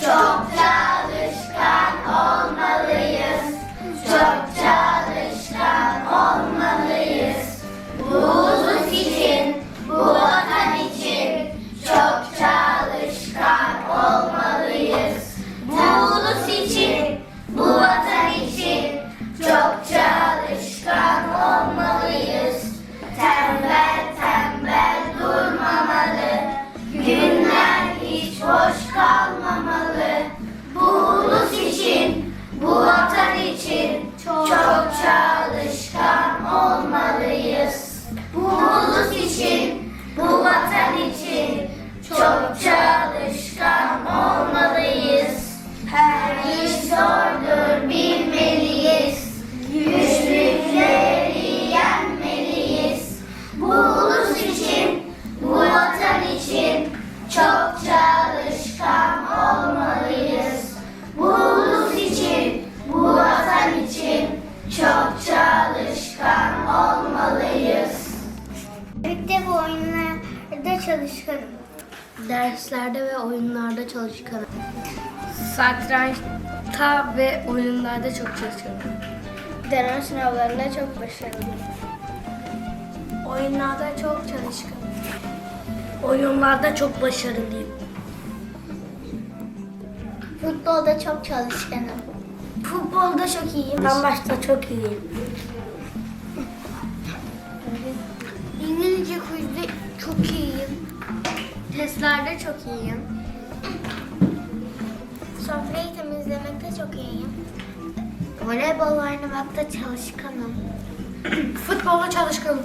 Çok çalışkan olmalıyız. Zordur bilmeliyiz. Güçlükleri yenmeliyiz. Bu ulus için, bu vatan için çok çalışkan olmalıyız. Bu ulus için, bu vatan için çok çalışkan olmalıyız. Birlikte bu oyunlarda çalışkanım. Derslerde ve oyunlarda çalışkanım. Satrançta ve oyunlarda çok çalışkanım. Deneme sınavlarında çok başarılıyım. Oyunlarda çok çalışkanım. Oyunlarda çok başarılıyım. Futbolda çok çalışkanım. Futbolda çok iyiyim. Ben başta çok iyiyim. İngilizce quizde çok iyiyim. Testlerde çok iyiyim. Sofrayı temizlemekte çok iyiyim. Voleybol oynamakta çalışkanım. Futbolda çalışkanım.